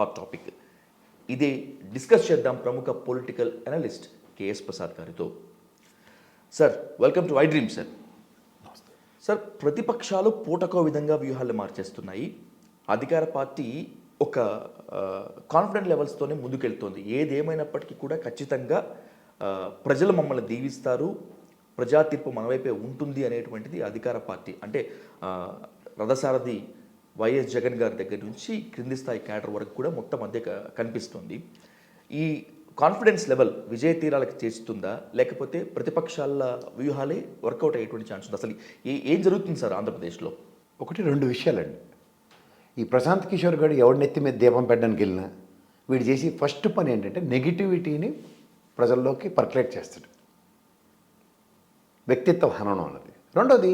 Hot topic ఇదే discuss చేద్దాం ప్రముఖ పొలిటికల్ అనలిస్ట్ కేఎస్ ప్రసాద్ గారితో. Sir welcome to I dream sir sir ప్రతిపక్షాలు పూటకో విధంగా వ్యూహాలు మార్చేస్తున్నాయి. అధికార పార్టీ ఒక కాన్ఫిడెంట్ లెవెల్స్తోనే ముందుకెళ్తోంది. ఏదేమైనప్పటికీ కూడా ఖచ్చితంగా ప్రజలు మమ్మల్ని దీవిస్తారు. ప్రజా తీర్పు మన వైపే ఉంటుంది అనేటువంటిది అధికార పార్టీ. అంటే రథసారథి వైఎస్ జగన్ గారి దగ్గర నుంచి క్రింది స్థాయి క్యాడర్ వరకు కూడా మొత్తం మధ్య కనిపిస్తుంది. ఈ కాన్ఫిడెన్స్ లెవెల్ విజయ తీరాలకు చేస్తుందా? లేకపోతే ప్రతిపక్షాల వ్యూహాలే వర్కౌట్ అయ్యేటువంటి ఛాన్స్ ఉంది? అసలు ఏ ఏం జరుగుతుంది సార్ ఆంధ్రప్రదేశ్లో? ఒకటి రెండు విషయాలండి. ఈ ప్రశాంత్ కిషోర్ గారు ఎవరి నెత్తి మీద దీపం పెట్టడానికి వెళ్ళినా వీడు చేసి ఫస్ట్ పని ఏంటంటే నెగిటివిటీని ప్రజల్లోకి పర్కులేట్ చేస్తాడు. వ్యక్తిత్వ హననం అన్నది. రెండోది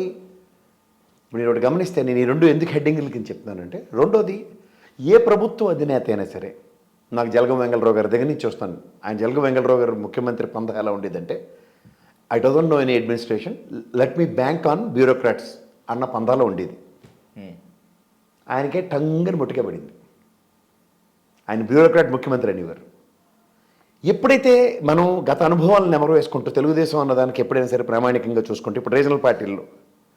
ఇప్పుడు నేను ఒకటి గమనిస్తే నేను ఈ రెండు ఎందుకు హెడ్డింగ్ల కింద చెప్తున్నానంటే రెండోది ఏ ప్రభుత్వ అధినేత అయినా సరే నాకు జలగం వెంగళరావు గారి దగ్గర నుంచి వస్తాను. ఆయన జలగం వెంగళరావు గారు ముఖ్యమంత్రి పంద ఎలా ఉండేదంటే I don't know any administration let me bank on bureaucrats అన్న పందాలో ఉండేది. ఆయనకే టంగని ముట్టుకే పడింది. ఆయన బ్యూరోక్రాట్ ముఖ్యమంత్రి అనేవారు. ఎప్పుడైతే మనం గత అనుభవాలను నెమరు వేసుకుంటూ తెలుగుదేశం అన్నదానికి ఎప్పుడైనా సరే ప్రామాణికంగా చూసుకుంటే ఇప్పుడు రీజనల్ పార్టీల్లో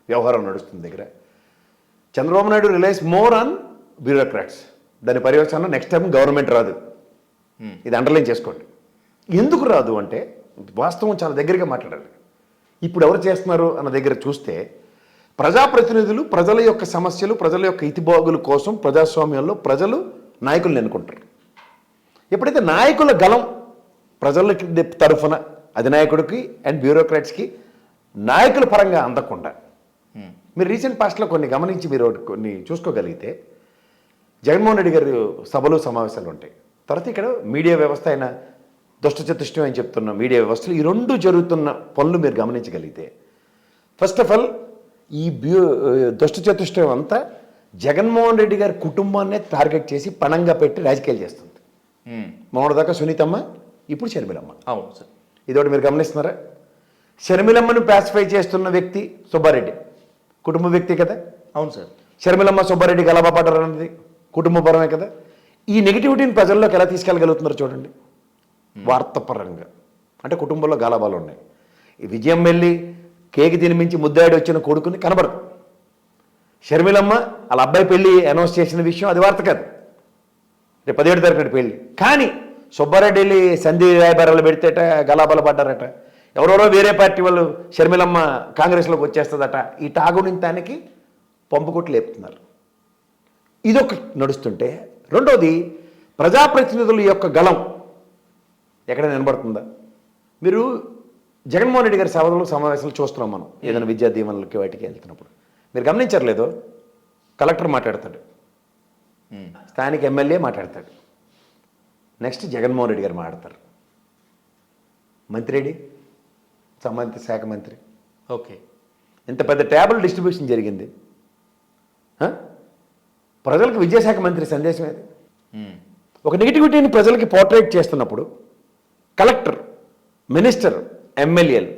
వ్యవహారం నడుస్తుంది దగ్గర. Chandrababu Naidu relies more on bureaucrats. దాని పర్యవసానం నెక్స్ట్ టైం గవర్నమెంట్ రాదు. ఇది అండర్లైన్ చేసుకోండి. ఎందుకు రాదు అంటే వాస్తవం చాలా దగ్గరగా మాట్లాడాలి ఇప్పుడు ఎవరు చేస్తున్నారు అన్న దగ్గర చూస్తే ప్రజాప్రతినిధులు ప్రజల యొక్క సమస్యలు ప్రజల యొక్క ఇతిబాగుల కోసం ప్రజాస్వామ్యంలో ప్రజలు నాయకులను ఎన్నుకుంటారు. ఎప్పుడైతే నాయకుల గలం ప్రజలకి తరఫున అధినాయకుడికి అండ్ బ్యూరోక్రాట్స్కి నాయకుల పరంగా అందకుండా మీరు రీసెంట్ పాస్ట్లో కొన్ని గమనించి మీరు ఒకటి కొన్ని చూసుకోగలిగితే జగన్మోహన్ రెడ్డి గారి సభలు సమావేశాలు ఉంటాయి. తర్వాత ఇక్కడ మీడియా వ్యవస్థ అయిన దుష్ట చతుష్టం అని చెప్తున్న మీడియా వ్యవస్థలు ఈ రెండు జరుగుతున్న పనులు మీరు గమనించగలిగితే. ఫస్ట్ ఆఫ్ ఆల్ ఈ బ్యూ దుష్ట చతుష్టం అంతా జగన్మోహన్ రెడ్డి గారి కుటుంబాన్నే టార్గెట్ చేసి పణంగా పెట్టి రాజకీయాలు చేస్తుంది. మొన్నటిదాకా సునీతమ్మ ఇప్పుడు షర్మిలమ్మ. అవును సార్. ఇదొకటి మీరు గమనిస్తున్నారా? షర్మిలమ్మను పాసిఫై చేస్తున్న వ్యక్తి సుబ్బారెడ్డి. కుటుంబ వ్యక్తి కదా? అవును సార్. షర్మిలమ్మ సుబ్బారెడ్డి గలాబా పడ్డారు అన్నది కుటుంబపరమే కదా? ఈ నెగిటివిటీని ప్రజల్లోకి ఎలా తీసుకెళ్ళగలుగుతున్నారు చూడండి. వార్తపరంగా. అంటే కుటుంబంలో గలాబాలు ఉన్నాయి. ఈ విజయం వెళ్ళి కేక్ తినిమించి ముద్దాడి వచ్చిన కొడుకుని కనబడదు. షర్మిలమ్మ వాళ్ళ అబ్బాయి పెళ్ళి అనౌన్స్ చేసిన విషయం అది వార్త కాదు. రేపు పదిహేడు తారీఖు పెళ్ళి. కానీ సుబ్బారెడ్డి వెళ్ళి సంధి రాయబారాలు పెడితేట గలాబాలు పడ్డారట ఎవరెవరో వేరే పార్టీ వాళ్ళు షర్మిలమ్మ కాంగ్రెస్లోకి వచ్చేస్తుందట. ఈ తాగుడింతానికి పంపుకొట్లు లేపుతున్నారు. ఇదొక నడుస్తుంటే రెండోది ప్రజాప్రతినిధుల యొక్క గలం ఎక్కడ నిలబడుతుందా మీరు జగన్మోహన్ రెడ్డి గారి సభలు సమావేశాలు చూస్తున్నాం మనం ఏదైనా విద్యా దీవెనలకి వాటికి వెళ్తున్నప్పుడు. మీరు గమనించట్లేదు? కలెక్టర్ మాట్లాడతాడు. స్థానిక ఎమ్మెల్యే మాట్లాడతాడు. నెక్స్ట్ జగన్మోహన్ రెడ్డి గారు మాట్లాడతారు. మంత్రి రెడ్డి సంబంధిత శాఖ మంత్రి. ఓకే. ఇంత పెద్ద టేబుల్ డిస్ట్రిబ్యూషన్ జరిగింది? ప్రజలకు విద్యాశాఖ మంత్రి సందేశం ఏది? ఒక నెగిటివిటీని ప్రజలకి పోర్ట్రేట్ చేస్తున్నప్పుడు కలెక్టర్ మినిస్టర్ ఎమ్మెల్యేలు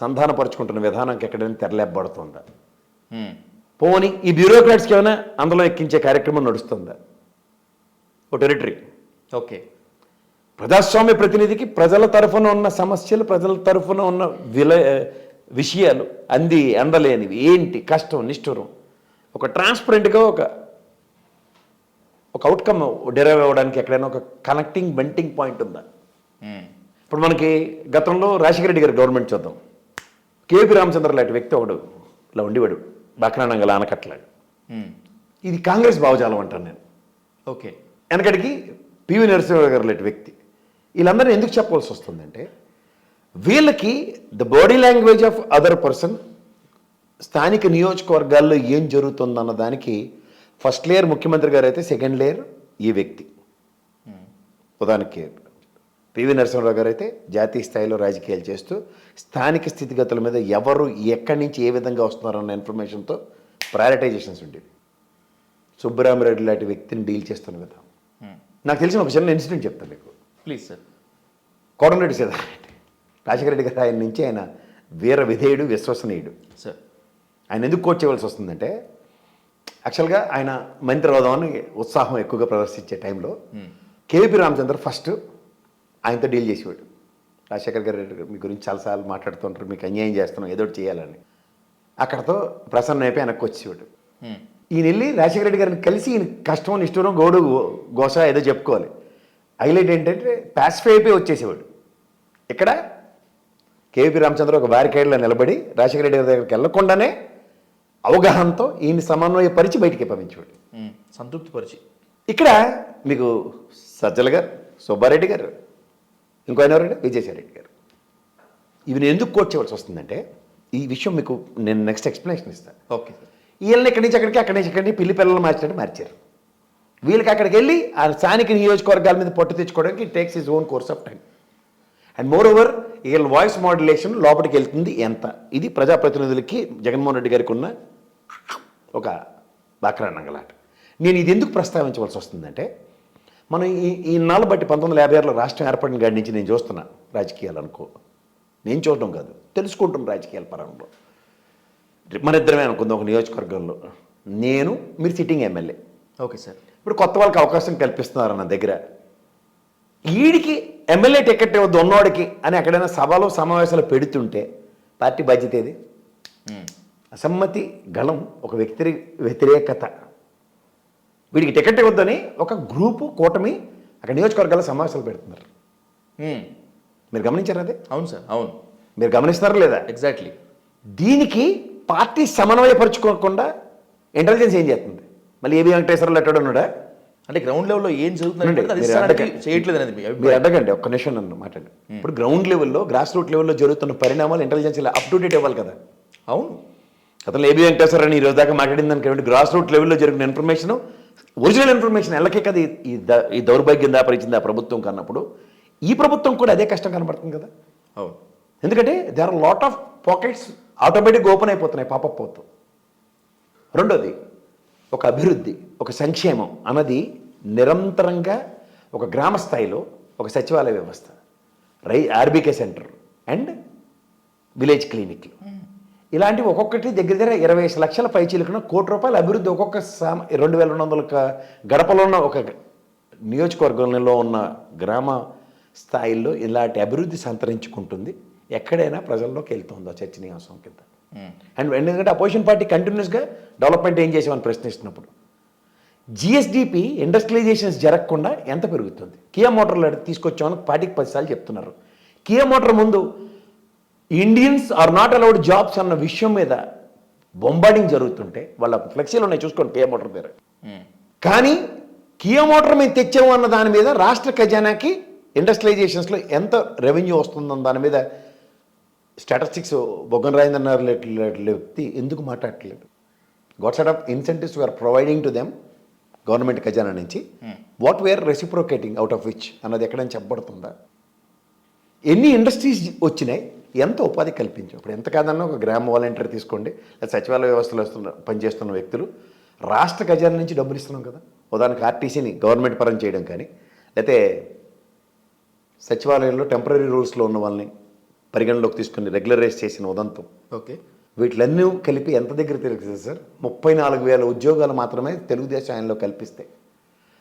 సంధానపరుచుకుంటున్న విధానానికి ఎక్కడైనా తెరలేపబడుతుందా? పోని ఈ బ్యూరోక్రాట్స్కి ఏమైనా అందులో ఎక్కించే కార్యక్రమం నడుస్తుందా? ఓ టెరిటరీ. ఓకే. ప్రజాస్వామ్య ప్రతినిధికి ప్రజల తరఫున ఉన్న సమస్యలు ప్రజల తరఫున ఉన్న విల విషయాలు అంది అందలేనివి. ఏంటి? కష్టం నిష్ఠురం. ఒక ట్రాన్స్పరెంట్గా ఒక ఒక అవుట్కమ్ డెరైవ్ అవ్వడానికి ఎక్కడైనా ఒక కనెక్టింగ్ వెంటింగ్ పాయింట్ ఉందా? ఇప్పుడు మనకి గతంలో రాజశేఖర రెడ్డి గారి గవర్నమెంట్ చూద్దాం కేపీ రామచంద్ర లాంటి వ్యక్తి ఒకడు ఇలా ఉండేవాడు బక్రానంగల ఆనకట్లాడు ఇది కాంగ్రెస్ భావజాలం అంటాను నేను. ఓకే. వెనకడికి పివి నరసింహరావు గారు లాంటి వ్యక్తి. వీళ్ళందరూ ఎందుకు చెప్పవలసి వస్తుందంటే వీళ్ళకి the body language of other person స్థానిక నియోజకవర్గాల్లో ఏం జరుగుతుందన్న దానికి ఫస్ట్ లేయర్ ముఖ్యమంత్రి గారు అయితే సెకండ్ లేయర్ ఈ వ్యక్తి. ఉదాహరణకి పివి నరసింహరావు గారు అయితే జాతీయ స్థాయిలో రాజకీయాలు చేస్తూ స్థానిక స్థితిగతుల మీద ఎవరు ఎక్కడి నుంచి ఏ విధంగా వస్తున్నారన్న ఇన్ఫర్మేషన్తో ప్రయారిటైజేషన్స్ ఉండేవి సుబ్బరామరెడ్డి లాంటి వ్యక్తిని డీల్ చేస్తున్న విధానం. నాకు తెలిసిన ఒక చిన్న ఇన్సిడెంట్ చెప్తాను మీకు. Please sir. కోటంరెడ్డి సీతారెడ్డి రాజశేఖర రెడ్డి. గారు ఆయన నుంచి ఆయన వీర విధేయుడు విశ్వసనీయుడు. సార్. ఆయన ఎందుకు కోట్ చేయవలసి వస్తుందంటే యాక్చువల్గా ఆయన మంత్రి అవుదామని ఉత్సాహం ఎక్కువగా ప్రదర్శించే టైంలో కేవీపీ రామచంద్ర ఫస్ట్ ఆయనతో డీల్ చేసేవాడు. రాజశేఖర్ గారు మీ గురించి చాలాసార్లు మాట్లాడుతుంటారు మీకు అన్యాయం చేస్తున్నాం ఏదో చేయాలని. అక్కడతో ప్రసన్న అయిపోయి వెనక్కి వచ్చేవాడు. ఉమ్. ఈయన వెళ్ళి రాజశేఖర రెడ్డి గారిని కలిసి ఈయన కష్టం నిష్ఠూరం గోడు గోస ఏదో చెప్పుకోవాలి. హైలైట్ ఏంటంటే పాసిఫై అయిపోయి వచ్చేసేవాడు. ఇక్కడ కేవీపీ రామచంద్ర ఒక బ్యారికేడ్లో నిలబడి రాజశేఖర రెడ్డి గారి దగ్గరికి వెళ్ళకుండానే అవగాహనతో ఈయన సమన్వయపరిచి బయటికి పంపించేవాడు. సంతృప్తి పరిచి ఇక్కడ మీకు సజ్జల గారు సుబ్బారెడ్డి గారు ఇంకో ఆయన ఎవరండి విజయసాయి రెడ్డి గారు. ఇవి ఎందుకు కోట్ చేయవలసి వస్తుందంటే ఈ విషయం మీకు నేను నెక్స్ట్ ఎక్స్ప్లెనేషన్ ఇస్తాను. ఓకే వీళ్ళని ఇక్కడి నుంచి అక్కడికి అక్కడి నుంచి ఇక్కడికి పిల్లి పిల్లలు మార్చినట్టు మార్చారు. వీళ్ళకి అక్కడికి వెళ్ళి ఆ స్థానిక నియోజకవర్గాల మీద పట్టు తెచ్చుకోవడానికి takes is own course of time and moreover వీళ్ళ వాయిస్ మాడ్యులేషన్ లోపలికి వెళ్తుంది ఎంత? ఇది ప్రజాప్రతినిధులకి జగన్మోహన్ రెడ్డి గారికి ఉన్న ఒక బాక్రానంగలాట నేను ఇది ఎందుకు ప్రస్తావించవలసి వస్తుందంటే మనం ఈ ఈ నాలుగు బట్టి పంతొమ్మిది వందల యాభై ఆరులో రాష్ట్రం ఏర్పడిన కాడి నుంచి నేను చూస్తున్నా రాజకీయాలు అనుకో. నేను చూడటం కాదు తెలుసుకుంటాం రాజకీయాల పరంలో. మన ఇద్దరమే అనుకుందాం ఒక నియోజకవర్గంలో. నేను మీరు సిట్టింగ్ ఎమ్మెల్యే ఓకే సార్ ఇప్పుడు కొత్త వాళ్ళకి అవకాశం కల్పిస్తున్నారు నా దగ్గర. ఈడికి ఎమ్మెల్యే టికెట్ ఇవ్వద్దు ఉన్నవాడికి అని ఎక్కడైనా సభలో సమావేశాలు పెడుతుంటే పార్టీ బాధ్యత ఏది. అసమ్మతి గళం ఒక వ్యక్తి వ్యతిరేకత. వీడికి టికెట్ ఇవ్వద్దని ఒక గ్రూపు కూటమి అక్కడ నియోజకవర్గాల సమావేశాలు పెడుతున్నారు. మీరు గమనించారు అదే? అవును సార్ అవును. మీరు గమనిస్తున్నారా లేదా? ఎగ్జాక్ట్లీ దీనికి పార్టీ సమన్వయపరుచుకోకుండా ఇంటెలిజెన్స్ ఏం చేస్తుంది? మళ్ళీ ఏబి వెంకటేశ్వరరావు ఎట్టాడు ఉన్నాడా అంటే గ్రౌండ్ లెవెల్లో ఏం జరుగుతుంది ఉండండి, అది మీరు ఇస్తానికి అడగండి. చేయట్లేదు అనేది మీరు అడగండి ఒక్క నిమిషం నన్ను మాట్లాడండి. ఇప్పుడు గ్రౌండ్ లెవెల్లో గ్రాస్ రూట్ లెవెల్లో జరుగుతున్న పరిణామాలు ఇంటెలిజెన్స్ అప్ టు డేట్ ఇవ్వాలి కదా. అవును. అతను ఏబి వెంకటేశ్వర ఈ రోజు దాకా మాట్లాడింది అనుకోండి గ్రాస్ రూట్ లెవెల్లో జరిగిన ఇన్ఫర్మేషన్ ఒరిజినల్ ఇన్ఫర్మేషన్ ఎల్లకే కదా ఈ దౌర్భాగ్యం దాపరిచింది ఆ ప్రభుత్వం కన్నప్పుడు. ఈ ప్రభుత్వం కూడా అదే కష్టం కనబడుతుంది కదా. అవును. ఎందుకంటే they are lot of pockets ఆటోమేటిక్గా ఓపెన్ అయిపోతున్నాయి పాపప్ అవుతూ రెండోది ఒక అభివృద్ధి ఒక సంక్షేమం అన్నది నిరంతరంగా ఒక గ్రామ స్థాయిలో ఒక సచివాలయ వ్యవస్థ రై ఆర్బీకే సెంటర్ అండ్ విలేజ్ క్లినిక్లు. ఇలాంటివి ఒక్కొక్కటి దగ్గర దగ్గర ఇరవై ఐదు లక్షల పైచీలకున్న కోటి రూపాయల అభివృద్ధి ఒక్కొక్క సామ రెండు వేల రెండు వందల గడపలో ఉన్న ఒక నియోజకవర్గంలో ఉన్న గ్రామ స్థాయిల్లో ఇలాంటి అభివృద్ధి సంతరించుకుంటుంది. ఎక్కడైనా ప్రజల్లోకి వెళ్తుందో చర్చనీయాంశం కింద? అండ్ ఎందుకంటే అపోజిషన్ పార్టీ కంటిన్యూస్గా డెవలప్మెంట్ ఏం చేసామని ప్రశ్నిస్తున్నప్పుడు. జిఎస్డిపి ఇండస్ట్రియలైజేషన్స్ జరగకుండా ఎంత పెరుగుతుంది? కియా మోటార్లు తీసుకొచ్చామని పార్టీకి పదిసార్లు చెప్తున్నారు. కియా మోటార్ ముందు Indians are not allowed jobs అన్న విషయం మీద బొంబార్డింగ్ జరుగుతుంటే వాళ్ళ ఫ్లెక్సీలు ఉన్నాయి చూసుకోండి కియా మోటార్ ఉమ్. కానీ కియా మోటార్ మేము తెచ్చాము అన్న దాని మీద రాష్ట్ర ఖజానాకి ఇండస్ట్రియలైజేషన్స్లో ఎంత రెవెన్యూ వస్తుందన్న దాని మీద స్టాటిస్టిక్స్ బొగ్గన రాయిందన్నారు వ్యక్తి ఎందుకు మాట్లాడట్లేదు? What set of incentives we are providing to them government ఖజానా నుంచి? What we are reciprocating out of which అన్నది ఎక్కడైనా చెప్పబడుతుందా? ఎన్ని ఇండస్ట్రీస్ వచ్చినాయి ఎంత ఉపాధి కల్పించాం? ఇప్పుడు ఎంత కాదన్నా ఒక గ్రామ వాలంటీర్ తీసుకోండి లేదా సచివాలయ వ్యవస్థలో వస్తున్న పనిచేస్తున్న వ్యక్తులు రాష్ట్ర ఖజానా నుంచి డబ్బులు ఇస్తున్నాం కదా. ఉదాహరణకు ఆర్టీసీని గవర్నమెంట్ పరం చేయడం కానీ లేకపోతే సచివాలయంలో టెంపరీ రూల్స్లో ఉన్న వాళ్ళని పరిగణలోకి తీసుకుని రెగ్యులరైజ్ చేసిన ఉదంతం. ఓకే. వీటిలన్నీ కలిపి ఎంత దగ్గర తెలుస్తుంది సార్? ముప్పై నాలుగు వేల ఉద్యోగాలు మాత్రమే తెలుగుదేశం ఆయనలో కల్పిస్తాయి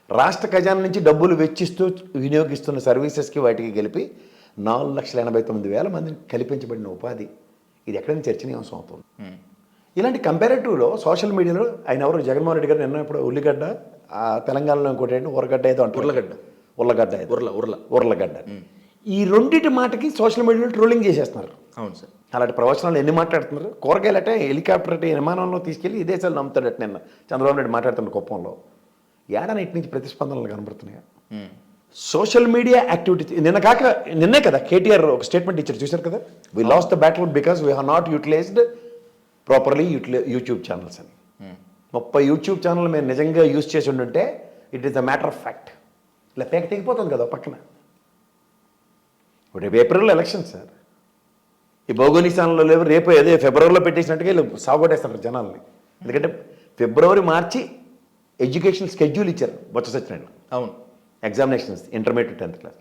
రాష్ట్ర ఖజానా నుంచి డబ్బులు వెచ్చిస్తూ వినియోగిస్తున్న సర్వీసెస్కి వాటికి కలిపి నాలుగు లక్షల ఎనభై తొమ్మిది వేల మందిని కల్పించబడిన ఉపాధి. ఇది ఎక్కడైనా చర్చనీయాంశం అవుతుంది. ఇలాంటి కంపారేటివ్లో సోషల్ మీడియాలో ఆయన ఎవరు? జగన్మోహన్ రెడ్డి గారు నిన్న ఇప్పుడు ఉల్లిగడ్డ ఆ తెలంగాణలో ఇంకోటి ఏంటి? ఉర్రగడ్డ ఏదో అంటారు ఉర్లగడ్డ. ఉర్లగడ్డ. ఉర్ల ఉర్ల. ఉర్లగడ్డ. ఈ రెండింటి మాటకి సోషల్ మీడియాలో ట్రోలింగ్ చేసేస్తున్నారు. అవును సార్. అలాంటి ప్రవచనాలు ఎన్ని మాట్లాడుతున్నారు? కూరగాయలట హెలికాప్టర్ అంటే విమానంలో తీసుకెళ్ళి ఈ దేశాలు నమ్ముతాడట నిన్న చంద్రబాబు నాయుడు మాట్లాడుతున్న కుప్పంలో ఏడాది ఇటు నుంచి ప్రతిస్పందనలు కనబడుతున్నాయా. సోషల్ మీడియా యాక్టివిటీ నిన్న కాక నిన్నే కదా కేటీఆర్ ఒక స్టేట్మెంట్ ఇచ్చారు చూశారు కదా? We lose the battle because we have not utilized properly YouTube channels అని. ముప్పై యూట్యూబ్ ఛానల్ మేము నిజంగా యూజ్ చేసి ఉండుంటే it is the matter of fact ఇలా పేక తెగిపోతుంది కదా పక్కన. రేపు ఏప్రిల్లో ఎలక్షన్ సార్. ఈ భౌగోళిక స్థానంలో లేవు రేపు అదే ఫిబ్రవరిలో పెట్టేసినట్టుగా వీళ్ళు సాగొట్టేస్తారు జనాల్ని. ఎందుకంటే ఫిబ్రవరి మార్చి ఎడ్యుకేషన్ స్కెడ్యూల్ ఇచ్చారు బొత్స సత్యనారాయణ. అవును. Examinations intermediate tenth class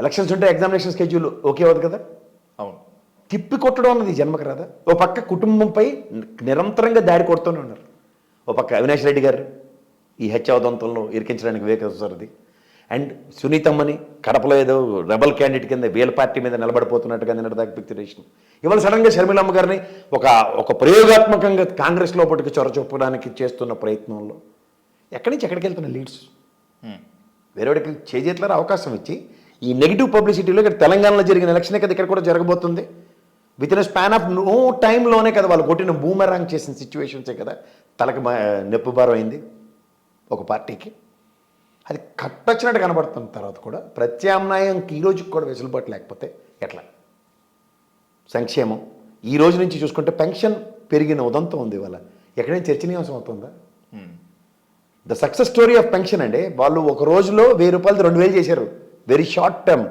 elections ఉంటే ఎగ్జామినేషన్ స్కెడ్యూల్ ఓకే అవుతుంది కదా? అవును. తిప్పి కొట్టడం అన్నది జన్మకు రాదా? ఓ పక్క కుటుంబంపై నిరంతరంగా దాడి కొడుతూనే ఉన్నారు. ఒక పక్క అవినాష్ రెడ్డి గారు ఈ హత్యావదంతంలో ఇరికించడానికి వివేకది అండ్ సునీతమ్మని కడపలో ఏదో రెబల్ క్యాండిడేట్ కింద వీళ్ళ పార్టీ మీద నిలబడిపోతున్నట్టుగా నిన్నటి దాకా పిక్చరేషన్. ఇవాళ సడన్గా షర్మిలమ్మ గారిని ఒక ఒక ప్రయోగాత్మకంగా కాంగ్రెస్ లోపలికి చొరచొప్పడానికి చేస్తున్న ప్రయత్నంలో ఎక్కడి నుంచి ఎక్కడికి వెళ్తున్న లీడ్స్? వేరేవాడికి చేజేట్ల అవకాశం ఇచ్చి ఈ నెగిటివ్ పబ్లిసిటీలో ఇక్కడ తెలంగాణలో జరిగిన ఎలక్షన్ కదా ఇక్కడ కూడా జరగబోతుంది. With in span of no టైంలోనే కదా వాళ్ళు కొట్టిన బూమరాంగ్ చేసిన సిచ్యువేషన్సే కదా తలకి మా- నొప్పి భారం అయింది ఒక పార్టీకి. అది కట్టొచ్చినట్టు కనబడుతున్న తర్వాత కూడా. ప్రత్యామ్నాయంకి ఈ రోజుకి కూడా వెసులుబాటు లేకపోతే ఎట్లా? సంక్షేమం. ఈ రోజు నుంచి చూసుకుంటే పెన్షన్ పెరిగిన ఉదంతం ఉంది ఇవాళ. ఎక్కడైనా చర్చనీయాంశం అవుతుందా? The success story of pension అండి వాళ్ళు ఒక రోజులో వెయ్యి రూపాయలు రెండు వేలు చేశారు. వెరీ షార్ట్ టర్మ్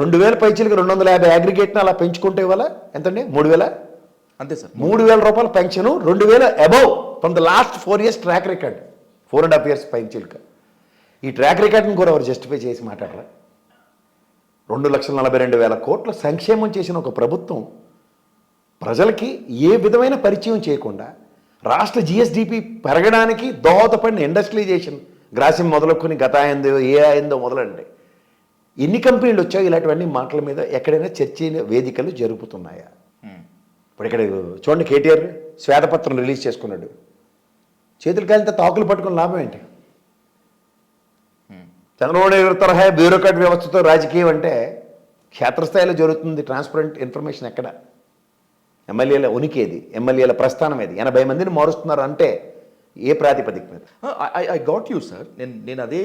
రెండు వేల పైచీలకి రెండు వందల యాభై అగ్రిగేట్ని అలా పెంచుకుంటే ఇవాళ ఎంతండి? మూడు వేల? అంతే సార్. మూడు వేల రూపాయల పెన్షన్ రెండు వేల above from the last four years track record four and half years పెంచిల్క. ఈ ట్రాక్ రికార్డ్ని కూడా ఎవరు జస్టిఫై చేసి మాట్లాడరా? రెండు లక్షల నలభై రెండు వేల కోట్ల సంక్షేమం చేసిన ఒక ప్రభుత్వం ప్రజలకి ఏ విధమైన పరిచయం చేయకుండా రాష్ట్ర జిఎస్డిపి పెరగడానికి దోహదపడిన ఇండస్ట్రియలైజేషన్ గ్రాసిం మొదలుకొని గత అయిందో ఏ అయిందో మొదలండి. ఎన్ని కంపెనీలు వచ్చాయో ఇలాంటివన్నీ మాటల మీద ఎక్కడైనా చర్చ వేదికలు జరుపుతున్నాయా? ఇప్పుడు ఇక్కడ చూడండి కేటీఆర్ శ్వేతపత్రం రిలీజ్ చేసుకున్నాడు. చేతులు కాలితే తాకులు పట్టుకుని లాభం ఏంటి? చంద్రబాబు నాయుడు తరహా బ్యూరోక్రాట్ వ్యవస్థతో రాజకీయం అంటే క్షేత్రస్థాయిలో జరుగుతుంది ట్రాన్స్పరెంట్ ఇన్ఫర్మేషన్ ఎక్కడ? ఎమ్మెల్యేల ఉనికేది ఎమ్మెల్యేల ప్రస్థానం ఏది? ఎనభై మందిని మారుస్తున్నారు అంటే ఏ ప్రాతిపదిక మీద? I I got you sir నేను నేను అదే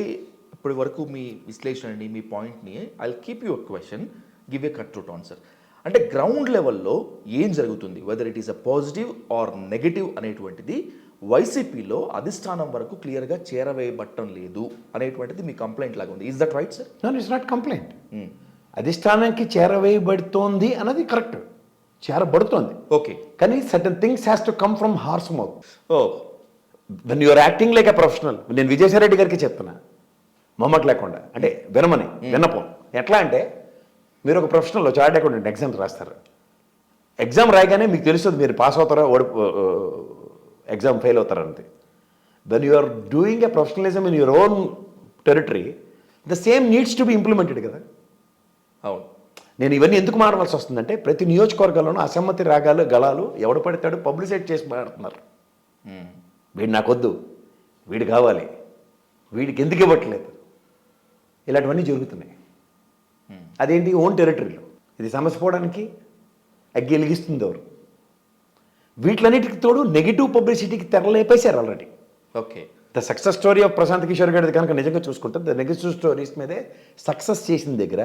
ఇప్పటి వరకు మీ విశ్లేషణని మీ పాయింట్ని I keep you question give a cut to answer అంటే గ్రౌండ్ లెవెల్లో ఏం జరుగుతుంది? Whether it is a positive or negative అనేటువంటిది వైసీపీలో అధిష్టానం వరకు క్లియర్గా చేరవేయబట్టం లేదు అనేటువంటిది మీ కంప్లైంట్ లాగా ఉంది. Is that right sir no it's not complaint అధిష్టానానికి చేరవేయబడుతోంది అన్నది కరెక్ట్ చేరబడుతోంది. ఓకే కానీ certain things has to come from horse mouth oh when you're acting like a professional నేను విజయసాయిరెడ్డి గారికి చెప్తున్నా. మొమ్మట్ లేకుండా అంటే వినమని విన్నపం ఎట్లా అంటే మీరు ఒక ప్రొఫెషనల్ చార్ట్ అకౌంటెంట్ ఎగ్జామ్ రాస్తారు. ఎగ్జామ్ రాయగానే మీకు తెలుస్తుంది మీరు పాస్ అవుతారా ఓడి ఎగ్జామ్ ఫెయిల్ అవుతారా అంతే. When you are doing a professionalism in your own territory the same needs to be implemented కదా. అవును. నేను ఇవన్నీ ఎందుకు మారవలసి వస్తుందంటే ప్రతి నియోజకవర్గాల్లోనూ అసమ్మతి రాగాలు గళాలు ఎవడు పడతాడు పబ్లిసైట్ చేసి మాట్లాడుతున్నారు వీడు నాకొద్దు వీడు కావాలి వీడికి ఎందుకు ఇవ్వట్లేదు? ఇలాంటివన్నీ జరుగుతున్నాయి. అదేంటి? ఓన్ టెరిటరీలో ఇది సమస్య పోవడానికి అగ్గి వెలిగిస్తుంది ఎవరు? వీటిలన్నిటికి తోడు నెగిటివ్ పబ్లిసిటీకి తెరలేపేశారు already okay the success story of Prashant Kishor గారి కనుక నిజంగా చూసుకుంటే ద నెగటివ్ స్టోరీస్ మీదే సక్సెస్ చేసిన దగ్గర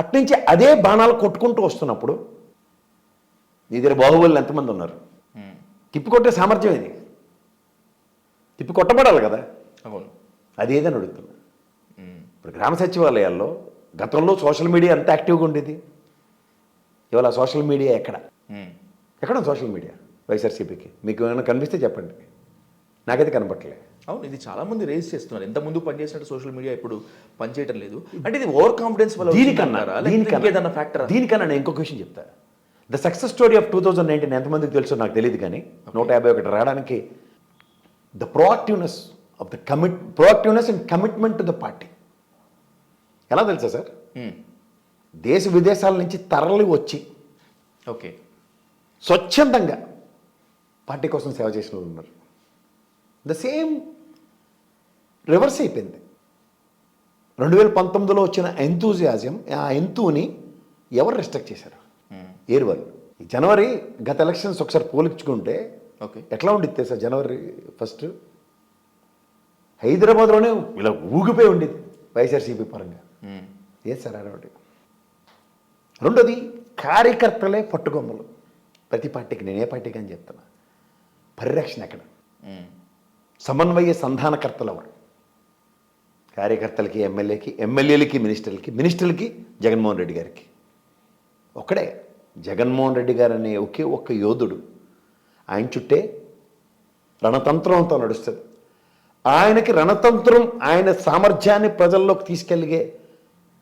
అట్నుంచి అదే బాణాలు కొట్టుకుంటూ వస్తున్నప్పుడు నీ దగ్గర బాహుబలి ఎంతమంది ఉన్నారు? తిప్పికొట్టే సామర్థ్యం ఇది తిప్పి కొట్టబడాలి కదా. అవును. అదేదని అడుగుతున్నా. ఇప్పుడు గ్రామ సచివాలయాల్లో గతంలో సోషల్ మీడియా ఎంత యాక్టివ్గా ఉండేది. ఇవాళ సోషల్ మీడియా ఎక్కడ? ఎక్కడ సోషల్ మీడియా వైఎస్ఆర్సీపీకి. మీకు ఏమైనా కనిపిస్తే చెప్పండి. నాకైతే కనపట్లే అవును ఇది చాలా మంది రేస్ చేస్తున్నారు. ఎంత ముందు పనిచేసినట్టు సోషల్ మీడియా ఇప్పుడు పనిచేయటం లేదు. అంటే ఇది ఓవర్ కాన్ఫిడెన్స్ వల్ల దీనికన్నా ఫ్యాక్టర్ దీనికన్నా నేను ఇంకొక విషయం చెప్తా. The success story of two thousand nineteen ఎంతమందికి తెలుసో నాకు తెలియదు కానీ నూట యాభై ఒకటి రావడానికి the proactiveness of the commit proactiveness and commitment to the party ఎలా తెలుసా సార్? దేశ విదేశాల నుంచి తరలి వచ్చి ఓకే స్వచ్ఛందంగా పార్టీ కోసం సేవ చేసిన వాళ్ళు ఉన్నారు. ద సేమ్ రివర్స్ అయిపోయింది. రెండు వేల పంతొమ్మిదిలో వచ్చిన ఎంతూజియాజం ఆ ఎంతూని ఎవరు రెస్ట్రిక్ట్ చేశారు? ఏరు వాళ్ళు జనవరి గత ఎలక్షన్స్ ఒకసారి పోల్చుకుంటే ఓకే ఎట్లా ఉండిద్ది తెలుసా? జనవరి ఫస్ట్ హైదరాబాద్లోనే ఇలా ఊగిపోయి ఉండేది వైఎస్ఆర్సీపీ పరంగా. ఏ సార్ అడవండి రెండోది కార్యకర్తలే పట్టుకొమ్మలు. ప్రతి పార్టీకి నేను ఏ పార్టీకి అని చెప్తున్నా. పరిరక్షణ ఎక్కడ సమన్వయ సంధానకర్తలు ఎవరు కార్యకర్తలకి ఎమ్మెల్యేకి ఎమ్మెల్యేలకి మినిస్టర్లకి మినిస్టర్లకి జగన్మోహన్ రెడ్డి గారికి. ఒక్కడే. జగన్మోహన్ రెడ్డి గారు అనే ఒకే ఒక్క యోధుడు. ఆయన చుట్టే రణతంత్రంతో నడుస్తుంది. ఆయనకి రణతంత్రం ఆయన సామర్థ్యాన్ని ప్రజల్లోకి తీసుకెళ్ళగే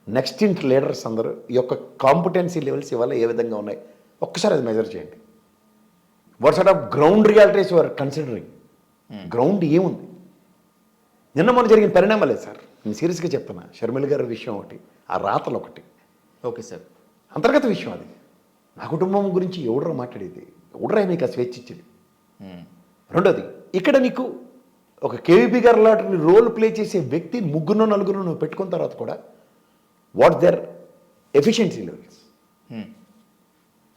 నెక్స్ట్ ఇంట్ లీడర్స్ అందరూ ఈ యొక్క కాంపిటెన్సీ లెవెల్స్ ఇవాళ ఏ విధంగా ఉన్నాయి? ఒక్కసారి అది మెజర్ చేయండి. What sort of ground realities are considering ground ఏముంది? నిన్న మొన్న జరిగిన పరిణామాలే సార్. నేను సీరియస్గా చెప్తున్నా. షర్మిల గారి విషయం ఒకటి ఆ రాతలు ఒకటి. Okay sir. అంతర్గత విషయం అది. నా కుటుంబం గురించి ఎవడరా మాట్లాడేది? ఎవడరా మీకు ఆ స్వేచ్ఛ ఇచ్చేది. రెండోది ఇక్కడ నీకు ఒక కేవీపీ గారు లాంటి రోల్ ప్లే చేసే వ్యక్తి ముగ్గురు నలుగురు నువ్వు పెట్టుకున్న తర్వాత కూడా what their efficiency levels.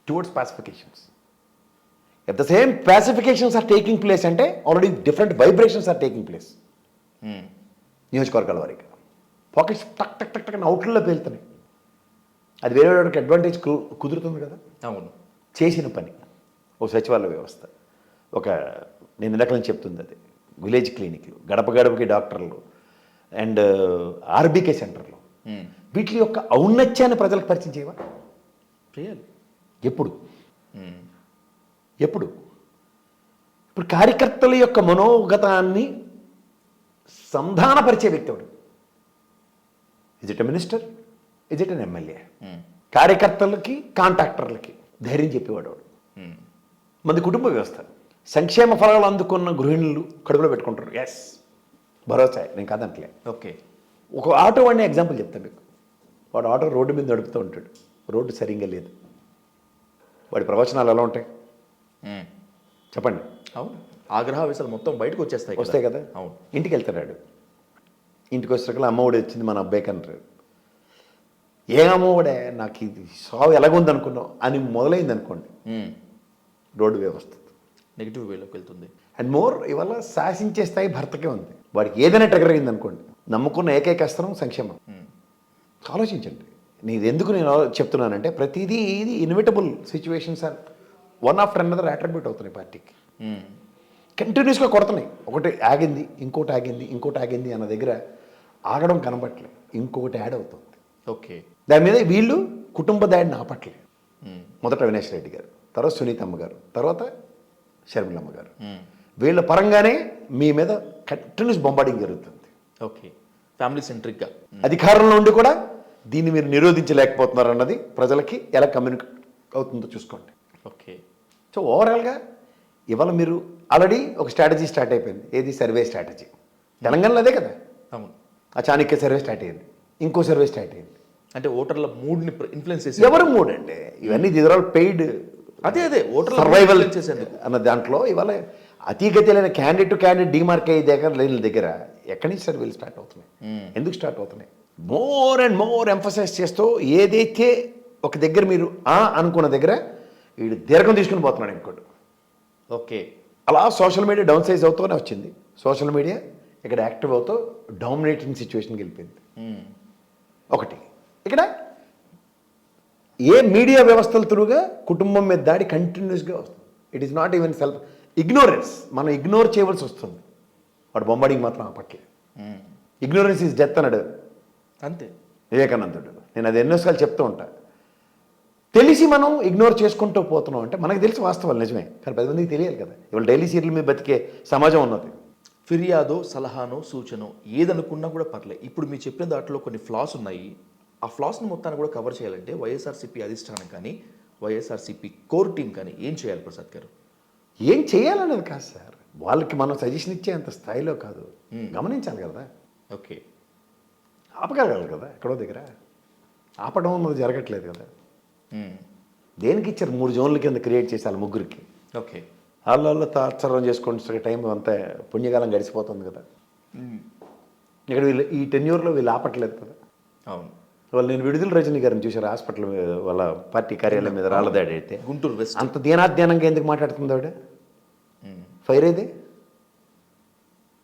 Towards pacifications at the same pacifications are taking place అంటే already different vibrations are taking place. నియోజకవర్గాల వారికి. పాకెట్స్ టక్ టక్ టక్ టక్ అవుట్లలో పేలుతున్నాయి. అది వేరే వాడికి అడ్వాంటేజ్ కుదురుతుంది కదా? అవును. చేసిన పని. ఒక సచివాలయ వ్యవస్థ. ఒక నేను ఇందాక నుంచి చెప్తుంది అది. విలేజ్ క్లినిక్లు గడప గడపకి డాక్టర్లు అండ్ ఆర్బీకే సెంటర్లు. మ్మ్. వీటి యొక్క ఔన్నత్యాన్ని ప్రజలకు పరిచయం చేయవా? రియల్ ఎప్పుడు? మ్మ్. ఎప్పుడు? ఇప్పుడు కార్యకర్తల యొక్క మనోగతాన్ని సంధానపరిచే వ్యక్తి ఎవడు? Is it minister is it an MLA hmm. కార్యకర్తలకి కాంట్రాక్టర్లకి ధైర్యం చెప్పేవాడు వాడు మ్మ్. మంది కుటుంబ వ్యవస్థ. సంక్షేమ ఫలాలు అందుకున్న గృహిణులు కడుపులో పెట్టుకుంటారు. ఎస్ భరోసా. నేను కాదంటలే. ఓకే ఒక ఆటో వాడిని ఎగ్జాంపుల్ చెప్తాను మీకు. వాడు ఆటో రోడ్డు మీద నడుపుతూ ఉంటాడు. రోడ్డు సరిగ్గా లేదు. వాడి ప్రవచనాలు ఎలా ఉంటాయి. చెప్పండి. అవును. ఆగ్రహావేశాలు మొత్తం బయటకు వచ్చేస్తాయి వస్తాయి కదా? అవును. ఇంటికి వెళ్తాడు ఇంటికి వచ్చేసరికి అమ్మఒడి వచ్చింది మన అబ్బాయికి అంటారు ఏ అమ్మఒడే నాకు ఇది సావు ఎలాగుంది అనుకున్నావు అని మొదలైంది అనుకోండి. రోడ్డు వ్యవస్థ నెగిటివ్ వేలోకి వెళ్తుంది. అండ్ మోర్ ఇవాళ శాసించే స్థాయి భర్తకే ఉంది. వాడికి ఏదైనా ట్రిగర్ అయింది అనుకోండి నమ్ముకున్న ఏకైక అస్త్రం సంక్షేమం. ఆలోచించండి. నేను ఎందుకు నేను చెప్తున్నానంటే ప్రతిదీ ఇది inevitable situations are one after another attribute అవుతున్నాయి పార్టీకి. కంటిన్యూస్గా కొడుతున్నాయి. ఒకటి ఆగింది ఇంకోటి ఆగింది ఇంకోటి ఆగింది అన్న దగ్గర ఆగడం కనబట్లే ఇంకొకటి యాడ్ అవుతుంది. ఓకే. దాని మీద వీళ్ళు కుటుంబ దాడిని ఆపట్లే మ్మ్. మొదట అవినాష్ రెడ్డి గారు తర్వాత సునీతమ్మ గారు తర్వాత షర్మిలమ్మ గారు. మ్మ్. వీళ్ళ పరంగానే మీ మీద కంటిన్యూస్ బొంబాడింగ్ జరుగుతుంది. ఓకే. ఫ్యామిలీ సెంట్రిక్గా అధికారంలో ఉండి కూడా దీన్ని మీరు నిరోధించలేకపోతున్నారు అన్నది ప్రజలకి ఎలా కమ్యూనికేట్ అవుతుందో చూసుకోండి. ఓకే. సో ఓవరాల్గా ఇవాళ మీరు ఆల్రెడీ ఒక స్ట్రాటజీ స్టార్ట్ అయిపోయింది. ఏది? Survey strategy. తెలంగాణలో అదే కదా? అవును. ఆ చాణక్య సర్వే స్టార్ట్ అయింది. ఇంకో సర్వే స్టార్ట్ అయింది. అంటే ఓటర్ల మూడ్ని ఇన్ఫ్లుయెన్స్ చేసి ఎవరు మూడు అండి ఇవన్నీ ఆల్ పెయిడ్ అదే అదే. ఓటర్ల సర్వైవల్ influence చేసేందుకు. అన్న దాంట్లో ఇవాళ అతీగతి లేని క్యాండిడేట్ టు క్యాండిడేట్ డిమార్క్ అయ్యే దగ్గర లేని దగ్గర ఎక్కడి నుంచి సర్వేలు స్టార్ట్ అవుతున్నాయి? మ్మ్. ఎందుకు స్టార్ట్ అవుతున్నాయి? మోర్ అండ్ మోర్ ఎంఫసైజ్ చేస్తూ ఏదైతే ఒక దగ్గర మీరు ఆ అనుకున్న దగ్గర వీడు దీర్ఘం తీసుకుని పోతున్నాడు ఇంకోటి. ఓకే. అలా సోషల్ మీడియా డౌన్ సైజ్ అవుతూనే వచ్చింది. సోషల్ మీడియా ఇక్కడ యాక్టివ్ అవుతూ డామినేటింగ్ సిచ్యువేషన్కి వెళ్ళిపోయింది. మ్మ్. ఒకటి. ఇక్కడ ఏ మీడియా వ్యవస్థల త్రూగా కుటుంబం మీద దాడి కంటిన్యూస్గా వస్తుంది. It is not even self ignorance మనం ఇగ్నోర్ చేయవలసి వస్తుంది. వాడు బొమ్మడికి మాత్రం ఆపట్లేదు. ఇగ్నోరెన్స్ ఈజ్ డెత్ అన్నాడు. అంతే. వివేకానందుడు. నేను అది ఎన్నోసార్లు చెప్తూ ఉంటా. తెలిసి మనం ఇగ్నోర్ చేసుకుంటూ పోతున్నాం. అంటే మనకు తెలిసి వాస్తవాలు నిజమే. కానీ పది మందికి తెలియాలి కదా. ఇవాళ డైలీ సీరియల్ మీద బతికే సమాజం ఉన్నది. ఫిర్యాదో సలహానో సూచనో ఏదనుకున్నా కూడా పర్లే. ఇప్పుడు మీరు చెప్పిన దాంట్లో కొన్ని ఫ్లాస్ ఉన్నాయి. ఆ ఫ్లాస్ని మొత్తాన్ని కూడా కవర్ చేయాలంటే వైఎస్ఆర్సీపీ అధిష్టానం కానీ వైఎస్ఆర్సీపీ కోర్ టీం కానీ ఏం చేయాలి ప్రసాద్ గారు? ఏం చేయాలనేది కాదు సార్. వాళ్ళకి మనం సజెషన్ ఇచ్చే అంత స్థాయిలో కాదు. గమనించాలి కదా. ఓకే. ఆపగలగాలి కదా ఎక్కడో దగ్గర. ఆపడం అన్నది జరగట్లేదు కదా. దేనికి ఇచ్చారు? మూడు జోన్ల కింద క్రియేట్ చేసి వాళ్ళ ముగ్గురికి. ఓకే. వాళ్ళ వాళ్ళ తాత్సర్వం చేసుకుంటే టైం అంతా పుణ్యకాలం గడిచిపోతుంది కదా. ఇక్కడ వీళ్ళు ఈ టెన్యూర్లో వీళ్ళు ఆపట్లేదు కదా. అవును. వాళ్ళు నేను విడుదల రజనీ గారిని చూశారు హాస్పిటల్ మీద వాళ్ళ పార్టీ కార్యాలయం మీద రాళ్ళదాడి అయితే. గుంటూరు వెస్ట్. అంత దీనాధ్యానంగా ఎందుకు మాట్లాడుతుంది ఆవిడ. ఫైర్ ఏది?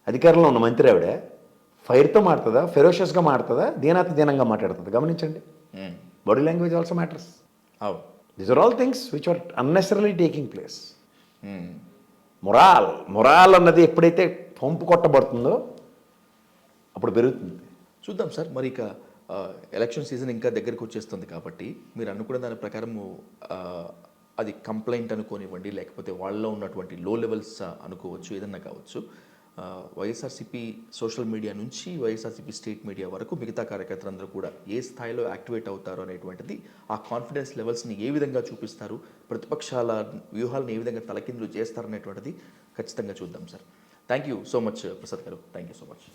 అధికారంలో ఉన్న మంత్రి ఆవిడ. ఫైర్తో మాడుతుందా ఫెరోషియస్గా మాడుతుందా దీనాతి దీనంగా మాట్లాడుతుంది? గమనించండి. Body language also matters these are all things which are unnecessary taking place. Moral moral అన్నది ఎప్పుడైతే పంపు కొట్టబడుతుందో అప్పుడు పెరుగుతుంది. చూద్దాం సార్ మరి ఇక ఎలక్షన్ సీజన్ ఇంకా దగ్గరికి వచ్చేస్తుంది కాబట్టి మీరు అనుకున్న దాని ప్రకారము ఆ, అది కంప్లైంట్ అనుకోనివ్వండి లేకపోతే వాళ్ళలో ఉన్నటువంటి లో లెవెల్స్ అనుకోవచ్చు ఏదన్నా కావచ్చు. వైఎస్ఆర్సీపీ సోషల్ మీడియా నుంచి వైఎస్ఆర్సీపీ స్టేట్ మీడియా వరకు మిగతా కార్యకర్తలందరూ కూడా ఏ స్థాయిలో యాక్టివేట్ అవుతారు అనేటువంటిది ఆ కాన్ఫిడెన్స్ లెవెల్స్ని ఏ విధంగా చూపిస్తారు ప్రతిపక్షాల వ్యూహాలను ఏ విధంగా తలకిందులు చేస్తారు అనేటువంటిది ఖచ్చితంగా చూద్దాం sir. Thank you so much Prasad గారు. Thank you so much